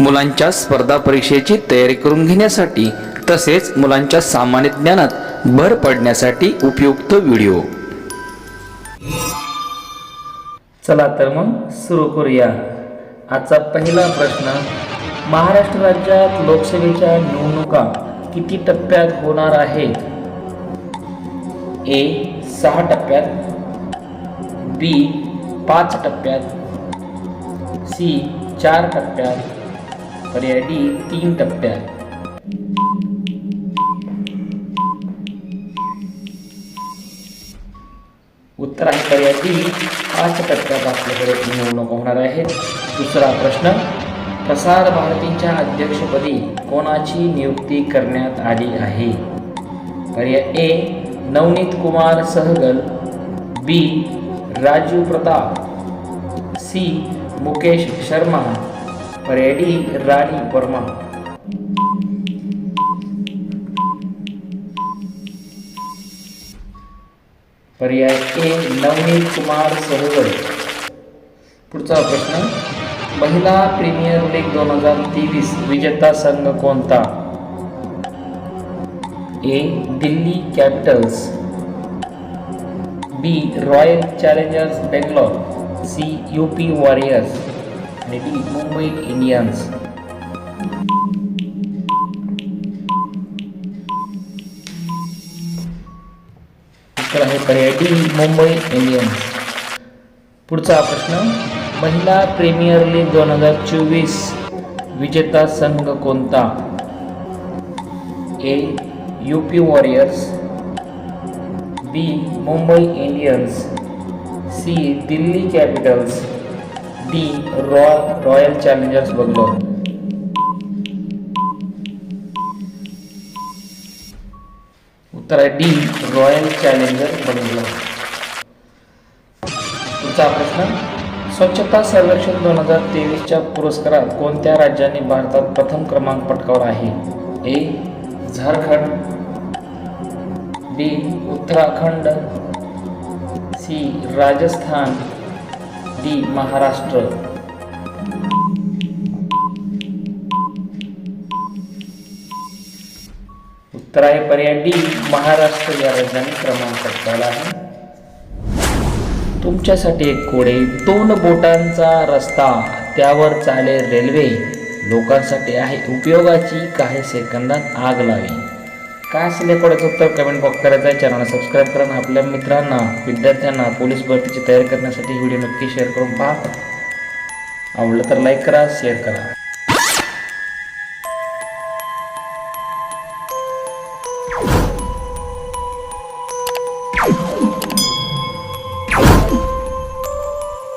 मुलांच्या स्पर्धा परीक्षेची तयारी करून घेण्यासाठी तसेच मुलांच्या सामान्य ज्ञानात भर पडण्यासाठी उपयुक्त व्हिडिओ. चला तर मग सुरू करूया. आजचा पहिला प्रश्न महाराष्ट्र राज्यात लोकसभेच्या निवडणुका किती टप्प्यात होणार आहेत? ए सहा टप्प्यात. बी पाच टप्प्यात. सी चार टप्प्यात. पर्याय तीन टप्प्यात उत्तर आहे पर्याय डी पाच टप्प्यात आपल्याकडे निवडणूक होणार आहेत. दुसरा प्रश्न प्रसार भारतीच्या अध्यक्षपदी कोणाची नियुक्ती करण्यात आली आहे? पर्याय A Navneet Kumar Sehgal. B Rajiv Pratap. C Mukesh Sharma. Ready Rani Verma पर्याय ए नवनीत कुमार सहगल पुढचा प्रश्न. महिला प्रीमियर लीग दोन हजार तेवीस विजेता संघ कोणता? A Delhi Capitals. B Royal Challengers Bangalore. C U P Warriors. आणि मुंबई इंडियन्स उत्तर आहे पर्याय डी मुंबई इंडियन्स पुढचा प्रश्न. महिला प्रीमियर लीग दोन हजार चोवीस विजेता संघ कोणता? A U P Warriors B Mumbai Indians C Delhi Capitals D raw royal challengers Bangalore उत्तर आहे डी रॉयल चॅलेंजर बंगलोर पुढचा प्रश्न स्वच्छता सर्वेक्षण दोन हजार तेवीसच्या पुरस्कारात कोणत्या राज्याने भारतात प्रथम क्रमांक पटकावला आहे? A Jharkhand B Uttarakhand C Rajasthan ती महाराष्ट्र. उत्तर आहे पर्याय डी महाराष्ट्र या राज्याने क्रमांक पटकावला आहे. तुमच्यासाठी एक कोडे दोन बोटांचा रस्ता त्यावर चाले रेल्वे लोकांसाठी आहे. उपयोगाची काही सेकंदात आग लावी. काय असेल या कोड्याचं उत्तर कमेंट बॉक्स करायचं आहे? चॅनलला सबस्क्राईब करा. आपल्या मित्रांना विद्यार्थ्यांना पोलीस भरतीची तयारी करण्यासाठी व्हिडिओ नक्की शेअर करून पहा. आवडलं तर लाईक करा शेअर करा.